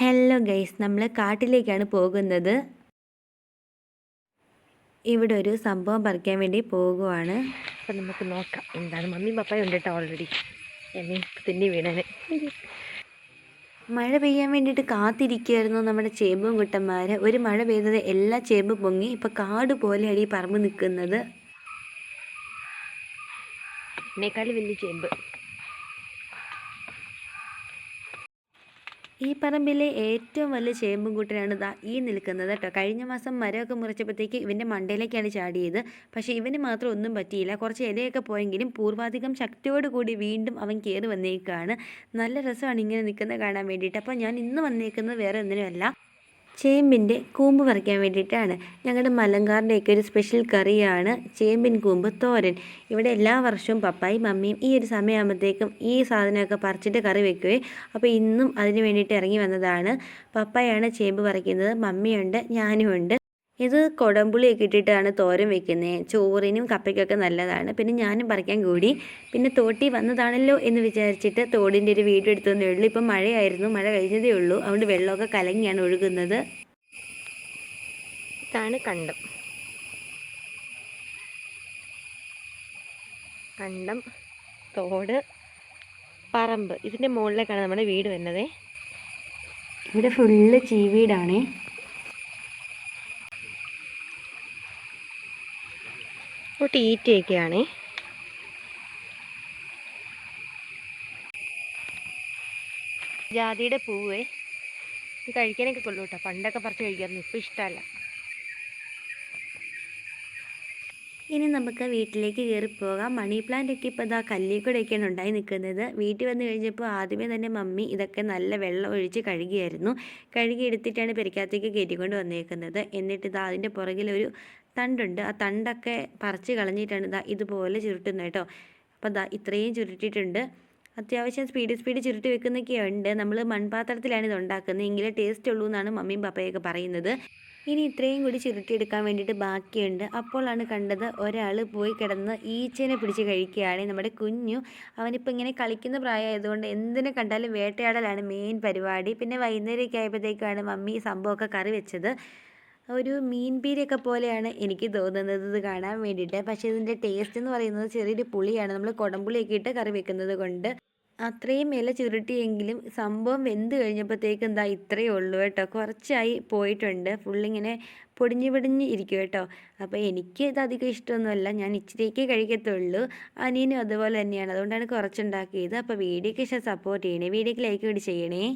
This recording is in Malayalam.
ഹലോ ഗൈസ് നമ്മൾ കാട്ടിലേക്കാണ് പോകുന്നത്. ഇവിടെ ഒരു സംഭവം പറിക്കാൻ വേണ്ടി പോകുവാണ്. അപ്പം നമുക്ക് നോക്കാം. എന്താണ്? മമ്മി പപ്പായ ഉണ്ട് കേട്ടോ ഓൾറെഡി എന്നെ തിന്നി വീണന്. മഴ പെയ്യാൻ വേണ്ടിയിട്ട് കാത്തിരിക്കുകയായിരുന്നു നമ്മുടെ ചേമ്പും കുട്ടന്മാർ ഒരു മഴ പെയ്തത് എല്ലാ ചേമ്പും പൊങ്ങി. ഇപ്പം കാട് പോലെയാണ് ഈ പറമ്പ് നിൽക്കുന്നത് എന്നേക്കാൾ വലിയ ചേമ്പ്. ഈ പറമ്പിലെ ഏറ്റവും വലിയ ചേമ്പും കൂട്ടനാണ് ദാ ഈ നിൽക്കുന്നത് കേട്ടോ. കഴിഞ്ഞ മാസം മരമൊക്കെ മുറിച്ചപ്പോഴത്തേക്ക് ഇവന്റെ മണ്ടയിലേക്കാണ് ചാടിയത്. പക്ഷേ ഇവന് മാത്രം ഒന്നും പറ്റിയില്ല. കുറച്ച് ഇലയൊക്കെ പോയെങ്കിലും പൂർവാധികം കൂടി വീണ്ടും അവൻ കയറി വന്നേക്കാണ്. നല്ല രസമാണ് ഇങ്ങനെ നിൽക്കുന്നത് കാണാൻ വേണ്ടിയിട്ട്. അപ്പോൾ ഞാൻ ഇന്ന് വന്നേക്കുന്നത് വേറെ ഒന്നിനുമല്ല. ചേമ്പിന്റെ കൂമ്പ് പറിക്കാൻ വേണ്ടിയിട്ടാണ്. ഞങ്ങളുടെ മലങ്കാറിന്റെയൊക്കെ ഒരു സ്പെഷ്യൽ കറിയാണ് ചേമ്പിൻ കൂമ്പ് തോരൻ. ഇവിടെ എല്ലാ വർഷവും പപ്പായും മമ്മിയും ഈ ഒരു സമയമാകുമ്പോഴത്തേക്കും ഈ സാധനമൊക്കെ പറിച്ചിട്ട് കറി വെക്കുകയും അപ്പോൾ ഇന്നും അതിന് വേണ്ടിയിട്ട് ഇറങ്ങി വന്നതാണ്. പപ്പായാണ് ചേമ്പ് പറിക്കുന്നത്. മമ്മിയുണ്ട് ഞാനുമുണ്ട്. ഇത് കുടംപുളിയൊക്കെ ഇട്ടിട്ടാണ് തോരൻ വെക്കുന്നത് ചോറിനും കപ്പയ്ക്കൊക്കെ നല്ലതാണ്. പിന്നെ ഞാനും പറിക്കാൻ കൂടി. പിന്നെ തോട്ടി വന്നതാണല്ലോ എന്ന് വിചാരിച്ചിട്ട് തോടിന്റെ ഒരു വീഡിയോ തന്നേ ഉള്ളൂ. ഇപ്പം മഴയായിരുന്നു. മഴ കഴിഞ്ഞതേ ഉള്ളൂ. അതുകൊണ്ട് വെള്ളമൊക്കെ കലങ്ങിയാണ് ഒഴുകുന്നത്. ഇതാണ് കണ്ടം. കണ്ടം തോട് പറമ്പ്. ഇതിന്റെ മുകളിലേക്കാണ് നമ്മുടെ വീട് വരുന്നത്. ഇവിടെ ഫുള്ള് ചീവീടാണേ. ഇപ്പോൾ ഈറ്റയൊക്കെയാണേ ജാതിയുടെ പൂവേ കഴിക്കാനൊക്കെ കൊള്ളൂട്ടോ. പണ്ടൊക്കെ പറിച്ച് കഴിക്കാറുണ്ട്. ഇപ്പം ഇഷ്ടമല്ല. ഇനി നമുക്ക് വീട്ടിലേക്ക് കയറി പോകാം. മണി പ്ലാന്റ് ഒക്കെ ഇപ്പോൾ ഇതാ കല്ലിക്കൂടെയൊക്കെയാണ് ഉണ്ടായി നിൽക്കുന്നത്. വീട്ടിൽ വന്നു കഴിഞ്ഞപ്പോൾ ആദ്യമേ തന്നെ മമ്മി ഇതൊക്കെ നല്ല വെള്ളം ഒഴിച്ച് കഴുകിയായിരുന്നു. കഴുകി എടുത്തിട്ടാണ് പെരിക്കകത്തേക്ക് കയറ്റിക്കൊണ്ട് വന്നേക്കുന്നത്. എന്നിട്ട് ഇതാ അതിന്റെ പുറകിലൊരു തണ്ടുണ്ട്. ആ തണ്ടൊക്കെ പറിച്ച് കളഞ്ഞിട്ടാണ് ഇതാ ഇതുപോലെ ചുരുട്ടുന്നത് കേട്ടോ. അപ്പോൾ ഇതാ ഇത്രയും ചുരുട്ടിയിട്ടുണ്ട്. അത്യാവശ്യം സ്പീഡ് സ്പീഡ് ചുരുട്ടി വെക്കുന്നൊക്കെ ഉണ്ട്. നമ്മൾ മൺപാത്രത്തിലാണ് ഇത് ഉണ്ടാക്കുന്നത് എങ്കിലേ ടേസ്റ്റ് ഉള്ളൂ എന്നാണ് മമ്മിയും പപ്പയൊക്കെ പറയുന്നത്. ഇനി ഇത്രയും കൂടി ചുരുട്ടിയെടുക്കാൻ വേണ്ടിയിട്ട് ബാക്കിയുണ്ട്. അപ്പോഴാണ് കണ്ടത് ഒരാൾ പോയി കിടന്ന് ഈച്ചേനെ പിടിച്ച് കഴിക്കുകയാണ്. നമ്മുടെ കുഞ്ഞു അവനിപ്പോൾ ഇങ്ങനെ കളിക്കുന്ന പ്രായമായതുകൊണ്ട് എന്തിനെ കണ്ടാലും വേട്ടയാടലാണ് മെയിൻ പരിപാടി. പിന്നെ വൈകുന്നേരമൊക്കെ ആയപ്പോഴത്തേക്കാണ് മമ്മി ഈ സംഭവമൊക്കെ കറി വെച്ചത്. ഒരു മീൻ പീരയൊക്കെ പോലെയാണ് എനിക്ക് തോന്നുന്നത് ഇത് കാണാൻ വേണ്ടിയിട്ട്. പക്ഷേ ഇതിന്റെ ടേസ്റ്റ് എന്ന് പറയുന്നത് ചെറിയൊരു പുളിയാണ്. നമ്മൾ കുടംപുളിയൊക്കെ ഇട്ട് കറി വെക്കുന്നത് കൊണ്ട്. അത്രയും ഇല ചുരുട്ടിയെങ്കിലും സംഭവം വെന്ത് കഴിഞ്ഞപ്പോഴത്തേക്ക് എന്താ ഇത്രയേ ഉള്ളൂ കേട്ടോ. കുറച്ചായി പോയിട്ടുണ്ട്. ഫുള്ളിങ്ങനെ പൊടിഞ്ഞ് പൊടിഞ്ഞ് ഇരിക്കും കേട്ടോ. അപ്പോൾ എനിക്ക് ഇത് അധികം ഇഷ്ടമൊന്നുമല്ല. ഞാൻ ഇച്ചിരിയൊക്കെ കഴിക്കത്തുള്ളൂ. അനിയനും അതുപോലെ തന്നെയാണ്. അതുകൊണ്ടാണ് കുറച്ചുണ്ടാക്കിയത്. അപ്പോൾ വീഡിയോക്ക് ഇഷ്ടം സപ്പോർട്ട് ചെയ്യണേ. വീഡിയോക്ക് ലൈക്ക് കൂടി ചെയ്യണേ.